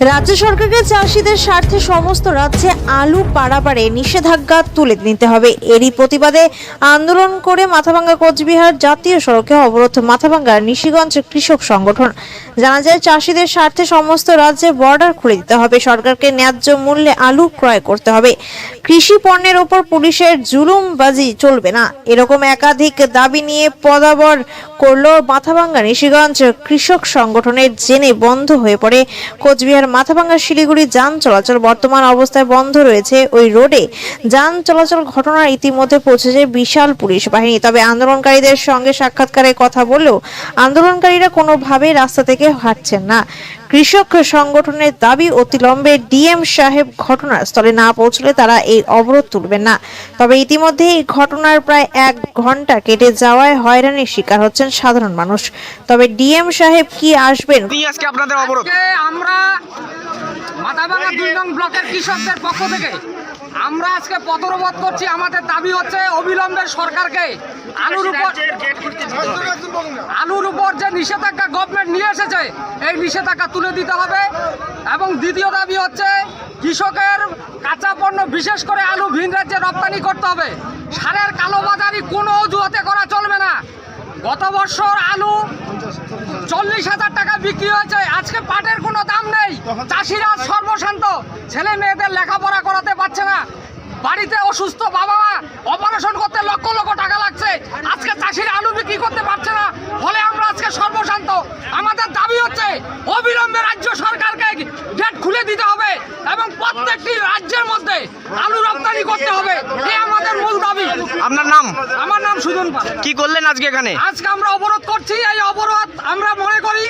রাজ্য সরকারকে চাষিদের স্বার্থে সমস্ত রাজ্যে আলু পারাপারে নিষেধাজ্ঞা তুলে নিতে হবে। এরই প্রতিবাদে আন্দোলন করে মাথাভাঙ্গা কোচবিহার জাতীয় সড়কে অবরোধ মাথাভাঙ্গা নিশিগঞ্জ কৃষক সংগঠন। জানা যায়, চাষিদের স্বার্থে সমস্ত রাজ্যে বর্ডার খুলে দিতে হবে। সরকারকে ন্যায্য মূল্যে আলু ক্রয় করতে হবে। কৃষি পণ্যের ওপর পুলিশের জুলুমবাজি চলবে না। এরকম একাধিক দাবি নিয়ে পদাবর করল মাথাভাঙ্গা নিশিগঞ্জ কৃষক সংগঠনের জেনে বন্ধ হয়ে পড়ে কোচবিহার মাথাভাঙ্গা শিলিগুড়ি যান চলাচল বর্তমান অবস্থায় বন্ধ রয়েছে ওই রোডে। যান চলাচল ঘটনার ইতিমধ্যে পৌঁছেছে বিশাল পুলিশ বাহিনী। তবে আন্দোলনকারীদের সঙ্গে সাক্ষাৎকারে কথা বললেও আন্দোলনকারীরা কোনোভাবেই রাস্তা থেকে হাঁটছেন না। কৃষক সংগঠনের দাবি অতিলম্বে ডিএম সাহেব ঘটনাস্থলে না পৌঁছলে তারা এই অবরোধ তুলবেন না। তবে ইতিমধ্যে এই ঘটনার প্রায় এক ঘণ্টা কেটে যাওয়ায় হয়রানির শিকার হচ্ছেন সাধারণ মানুষ। তবে ডিএম সাহেব কি আসবেন? আজকে আপনাদের অবরোধ। আমরা মাথাভাঙা দুই নং ব্লকের কৃষকদের পক্ষ থেকে আমরা আজকে পথরবোধ করছি। আমাদের দাবি হচ্ছে অবিলম্বে সরকারকে আলুর উপর যে নিষেধাজ্ঞা গভর্নমেন্ট নিয়ে এসেছে, এই নিষেধাজ্ঞা তুলে দিতে হবে। এবং দ্বিতীয় দাবি হচ্ছে, কৃষকের কাঁচা পণ্য, বিশেষ করে আলু, ভিন রাজ্যে রপ্তানি করতে হবে। সারের কালোবাজারি কোনো অজুহাতে করা চলবে না। গত বছর আলু চল্লিশ হাজার টাকা বিক্রি হয়েছে, আজকে পাটের কোনো দাম নেই। চাষিরা সর্বশান্ত, ছেলে মেয়েদের লেখাপড়া করাতে পারছে না। বাড়িতে অসুস্থ বাবা মা অপারেশন করতে লক্ষ লক্ষ টাকা লাগছে। আজকে চাষিরা আলু বিক্রি করতে পারছে না ফলে আমরা আজকে সর্বশান্ত আমাদের দাবি হচ্ছে অবিলম্বে রাজ্য সরকারকে গেট খুলে দিতে হবে এবং প্রত্যেকটি রাজ্যের মধ্যে আলু রপ্তানি করতে হবে। এই আমাদের মূল দাবি। আপনার নাম? আমার নাম সুজন পাল। কি করলেন আজকে এখানে? আজকে আমরা অবরোধ করছি। এই অবরোধ আমরা মনে করি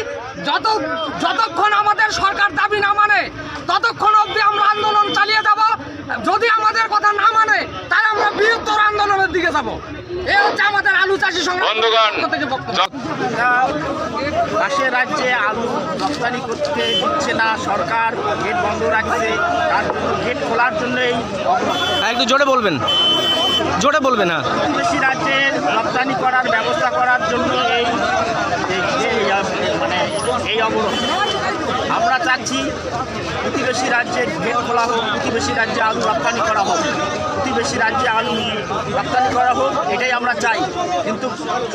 যত যতক্ষণ আমাদের সরকার দাবি না মানে ততক্ষণ অবধি আমরা আন্দোলন চালিয়ে যাব। যদি আমাদের কথা না মানে তাহলে আমরা বৃহত্তর আন্দোলনের দিকে যাব। এই হচ্ছে পাশের রাজ্যে আলু রপ্তানি করতে দিচ্ছে না সরকার গেট বন্ধ রাখছে তার জন্য গেট খোলার জন্য এই হ্যাঁ, একটু জোরে বলবেন। জোরে বলবেন হ্যাঁ। প্রতিবেশী রাজ্যে রপ্তানি করার ব্যবস্থা করার জন্য এই এই- এই, মানে এই অবরোধ। আমরা চাচ্ছি প্রতিবেশী রাজ্যে গেট খোলা হোক প্রতিবেশী রাজ্যে আলু রপ্তানি করা হোক। প্রতিবেশী রাজ্যে আলু রপ্তানি করা হোক, এটাই আমরা চাই। কিন্তু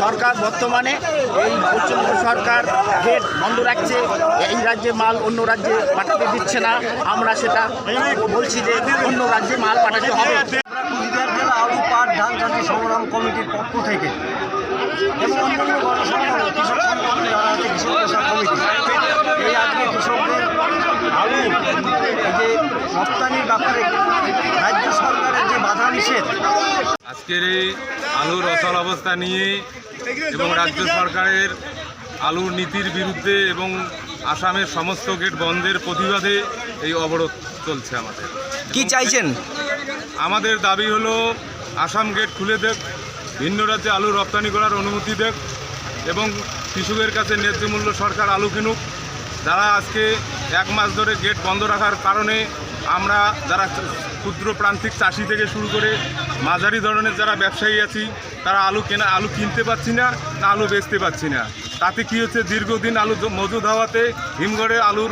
সরকার বর্তমানে এই পশ্চিমবঙ্গ সরকার গেট বন্ধ রাখছে, এই রাজ্যে মাল অন্য রাজ্যে পাঠাতে দিচ্ছে না। আমরা সেটা বলছি যে অন্য রাজ্যে মাল পাঠাতে হবে। সংগ্রাম কমিটির পক্ষ থেকে কৃষকদের আলু যে রপ্তানির ব্যাপারে নিষেধ। আজকের এই আলুর অচল অবস্থা নিয়ে এবং রাজ্য সরকারের আলুর নীতির বিরুদ্ধে এবং আসামের সমস্ত গেট বন্ধের প্রতিবাদে এই অবরোধ চলছে আমাদের। কি চাইছেন? আমাদের দাবি হলো আসাম গেট খুলে দেখ ভিন্ন রাজ্যে আলু রপ্তানি করার অনুমতি দেখ এবং কৃষকের কাছে ন্যায্য মূল্য সরকার আলু কিনুক। যারা আজকে এক মাস ধরে গেট বন্ধ রাখার কারণে আমরা যারা ক্ষুদ্র প্রান্তিক চাষি থেকে শুরু করে মাঝারি ধরনের যারা ব্যবসায়ী আছি, তারা আলু কেনা, আলু কিনতে পাচ্ছি না না আলু বেচতে পাচ্ছি না। তাতে কি হচ্ছে? দীর্ঘদিন আলু মজুদ হওয়াতে হিমঘরে আলুর